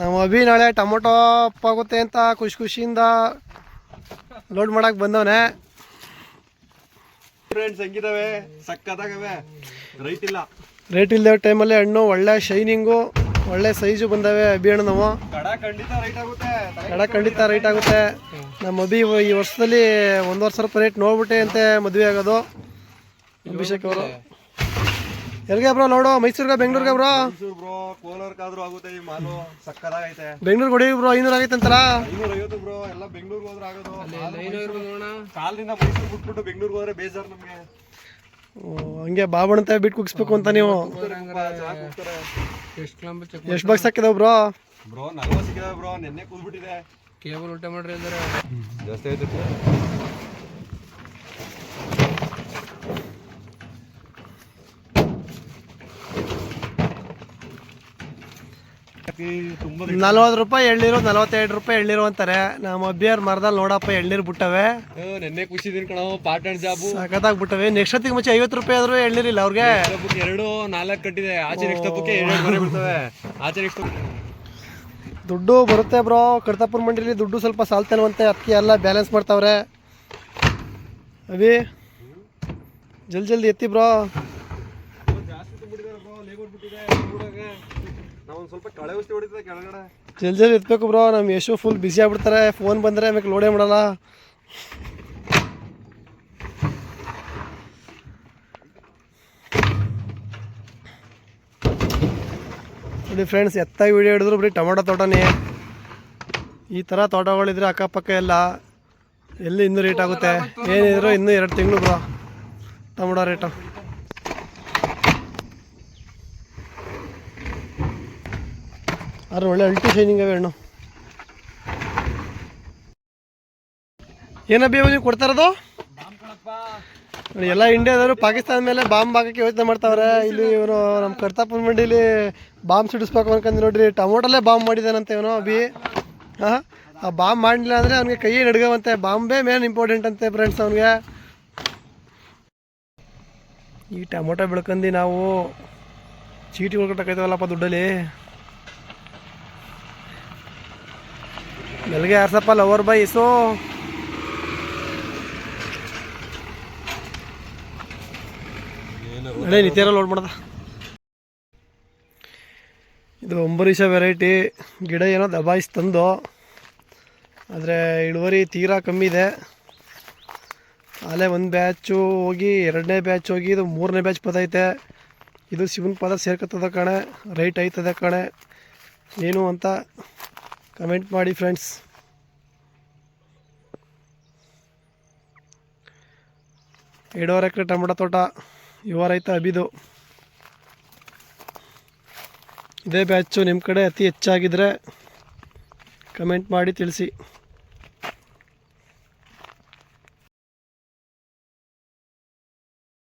ನಮ್ಮ ಅಭಿ ನಾಳೆ ಟೊಮೊಟೊ ಅಪ್ಪಾಗುತ್ತೆ ಅಂತ ಖುಷಿ ಖುಷಿಯಿಂದ ಲೋಡ್ ಮಾಡಕ್ ಬಂದವನೆ. ಫ್ರೆಂಡ್ಸ್ ಹೆಂಗಿದಾವೆ? ಸಕ್ಕತ್ತಾಗವೆ. ರೈಟ್ ಇಲ್ಲ. ರೇಟ್ ಇಲ್ಲದ ಟೈಮಲ್ಲಿ ಹಣ್ಣು ಒಳ್ಳೆ ಶೈನಿಂಗು ಒಳ್ಳೆ ಸೈಜು ಬಂದವೆ ಅಭಿ ಹಣ್ಣು ನಾವು ಕಡ ಖಂಡಿತ ರೈಟ್ ಆಗುತ್ತೆ. ಕಡ ಖಂಡಿತ ರೈಟ್ ಆಗುತ್ತೆ. ನಮ್ಮ ಅಭಿ ಈ ವರ್ಷದಲ್ಲಿ ಒಂದ್ ವರ್ಷ ರೂಪಾಯಿ ರೇಟ್ ನೋಡ್ಬಿಟ್ಟೆ ಅಂತೆ ಮದುವೆ ಆಗೋದು. ಅಭಿಷೇಕ್ ಅವರು. ಎಲ್ಲಿಗೆ ಬ್ರೋ? ನೋಡು ಮೈಸೂರ್ಗ ಬೆಂಗಳೂರಿಗೆ ಬ್ರೋ? ಮೈಸೂರು ಬ್ರೋ ಕೋಲಾರ್ಕಾದ್ರೂ ಆಗುತ್ತೆ ಈ ಮಾಲು ಸಕ್ಕತ್ತಾಗೈತೆ ಬೆಂಗಳೂರು ಹೊಡಿ ಬ್ರೋ ಐನೂರು ಆಗೈತೆ ಅಂತಾರ? ಐನೂರ ಐವತ್ತು ಬ್ರೋ ಎಲ್ಲ ಬೆಂಗಳೂರಿಗೆ ಹೋದ್ರೆ ಆಗೋದು. ಕಾಲದಿಂದ ಮೈಸೂರು ಬಿಟ್ಬಿಟ್ಟು ಬೆಂಗಳೂರಿಗೆ ಹೋದ್ರೆ ಬೇಜಾರ್ ನಮಗೆ. ಓ, ಹಂಗೆ ಬಾಬಣ್ಣಂತೆ ಬಿಟ್ಟು ಕುಗ್ಸ್ಬೇಕು ಅಂತ ನೀವು. ಎಷ್ಟು ಕಿಲೋಮೀಟರ್ ಚೆಕ್ ಎಷ್ಟು ಬಾಕ್ಸ್ ಹಾಕಿದಾವ್ ಬ್ರೋ? ಬ್ರೋ ನಲ್ವತ್ತು ಸಿಕ್ಕಿದೆ ಬ್ರೋ ನಿನ್ನೆ ಕೂದ್ಬಿಟ್ಟಿದೆ. ಕೇಬಲ್ ಊಟ ಮಾಡ್ರಿ ಅಂದ್ರೆ. ಜಾಸ್ತಿ ಆಯ್ತು. ನಲ್ವತ್ತು ರೂಪಾಯಿ ಎಳ್ನೀರು ನಲ್ವತ್ತೆರಡು ರೂಪಾಯಿ ಎಳ್ನೀರು ಅಂತಾರೆ. ನಮ್ಮ ಅಬ್ಬಿಯರ್ ಮರದಲ್ಲಿ ನೋಡಪ್ಪ ಎಳ್ನೀರು ಬಿಟ್ಟವೆ. ನೆನ್ನೆ ಖುಷಿ ಇದೀನಿ ಕಣ ಪಾರ್ಟ್ನರ್ ಜಾಬು ಸಖತ್ತಾಗಿ ಬಿಟ್ಟವೆ. ನೆಕ್ಸ್ಟ್ ಹೊತ್ತಿಗೆ ಮುಂಚೆ ಐವತ್ತು ರೂಪಾಯಿ ಆದ್ರೂ ಎಳ್ನೀರಿಲ್ಲ ಅವ್ರಿಗೆ? ಎರಡು ನಾಲ್ಕು ಕಟ್ಟಿದೆ. ಆಚೆ ನೆಕ್ಸ್ಟ್ ಹಬ್ಬಕ್ಕೆ ಎರಡು ಬೀಳ್ತವೆ ಆಚೆ ನೆಕ್ಸ್ಟ್ ದುಡ್ಡು ಬರುತ್ತೆ ಬ್ರೋ. ಕಡ್ತಾಪುರ ಮಂಡಿಲಿ ದುಡ್ಡು ಸ್ವಲ್ಪ ಸಾಲ್ತೇನವಂತೆ. ಅದಕ್ಕೆ ಎಲ್ಲ ಬ್ಯಾಲೆನ್ಸ್ ಮಾಡ್ತಾವ್ರೆ. ಅಭಿ ಜಲ್ದಿ ಜಲ್ದಿ ಎತ್ತಿ ಬ್ರೋ. ಒಂದು ಸ್ವಲ್ಪ ಎತ್ಬೇಕು ಬ್ರೋ ನಮ್ಮ ಯಶು ಫುಲ್ ಬಿಸಿ ಆಗ್ಬಿಡ್ತಾರೆ ಫೋನ್ ಬಂದರೆ ಆಮೇಲೆ ಲೋಡೇ ಮಾಡಲ್ಲ. ನೋಡಿ ಫ್ರೆಂಡ್ಸ್ ಎತ್ತಾಗಿ ವಿಡಿಯೋ ಹಿಡಿದ್ರು ಬರೀ ಟೊಮೊಟೊ ತೋಟನೇ. ಈ ಥರ ತೋಟಗಳಿದ್ರೆ ಅಕ್ಕಪಕ್ಕ ಎಲ್ಲ ಎಲ್ಲಿ ಇನ್ನೂ ರೇಟ್ ಆಗುತ್ತೆ? ಏನಿದ್ರು ಇನ್ನೂ ಎರಡು ತಿಂಗಳು ಬ್ರೋ ಟೊಮೊಟೊ ರೇಟು ಆದ್ರೆ ಒಳ್ಳೆ ಅಲ್ಟಿ ಶೈನಿಂಗ್ ಅವೆ ಹಣ್ಣು ಏನಬ್ಬಿ ನೀವು ಕೊಡ್ತಾರದು ಎಲ್ಲ ಇಂಡಿಯಾದವರು ಪಾಕಿಸ್ತಾನ ಮೇಲೆ ಬಾಂಬ್ ಹಾಕಕ್ಕೆ ಯೋಚನೆ ಮಾಡ್ತಾವ್ರೆ. ಇಲ್ಲಿ ಇವನು ನಮ್ಮ ಕರ್ತಾಪುರ ಮಂಡಿಲಿ ಬಾಂಬ್ ಸಿಡಿಸ್ಬೇಕು ಅನ್ಕಂದು ನೋಡ್ರಿ, ಟೊಮೊಟೊಲ್ಲೇ ಬಾಂಬ್ ಮಾಡಿದಾನಂತೆ ಇವನು ಅಭಿ. ಹಾಂ? ಆ ಬಾಂಬ್ ಮಾಡಲಿಲ್ಲ ಅಂದರೆ ಅವ್ನಿಗೆ ಕೈಯೇ ನಡ್ಗವಂತೆ. ಬಾಂಬೇ ಮೇನ್ ಇಂಪಾರ್ಟೆಂಟ್ ಅಂತೆ ಫ್ರೆಂಡ್ಸ್ ಅವನಿಗೆ. ಈ ಟೊಮೊಟೊ ಬೆಳ್ಕಂದು ನಾವು ಚೀಟಿ ಕಟ್ಟಕೈತವಲ್ಲಪ್ಪ ದುಡ್ಡಲ್ಲಿ. ಬೆಳಗ್ಗೆ ಯಾರ್ಸಪ್ಪ ಲವರ್ ಬೈ ಸೊ ನಡೆ ನಿತ್ಯಾರ ಲೋಡ್ ಮಾಡ್ದ. ಇದು ಒಂಬರೀಷ ವೆರೈಟಿ ಗಿಡ ಏನೋ ದಬಾಯಿಸಿ ತಂದು. ಆದರೆ ಇಳುವರಿ ತೀರಾ ಕಮ್ಮಿ ಇದೆ. ಅಲ್ಲೇ ಒಂದು ಬ್ಯಾಚು ಹೋಗಿ ಎರಡನೇ ಬ್ಯಾಚ್ ಹೋಗಿ ಇದು ಮೂರನೇ ಬ್ಯಾಚ್ ಬದೈತೆ ಇದು ಶಿವನ ಪದ ಸೇರ್ಕೊತದ ಕಣೆ. ರೈಟ್ ಐತದೆ ಕಣೆ. ಏನು ಅಂತ ಕಮೆಂಟ್ ಮಾಡಿ ಫ್ರೆಂಡ್ಸ್ ಎರಡೂವರೆ ಎಕರೆ ಟೊಮೊಟೊ ತೋಟ, ಯುವ ರೈತ ಅಬಿದು. ಇದೇ ಬ್ಯಾಚು ನಿಮ್ಮ ಕಡೆ ಅತಿ ಹೆಚ್ಚಾಗಿದ್ದರೆ ಕಮೆಂಟ್ ಮಾಡಿ ತಿಳಿಸಿ.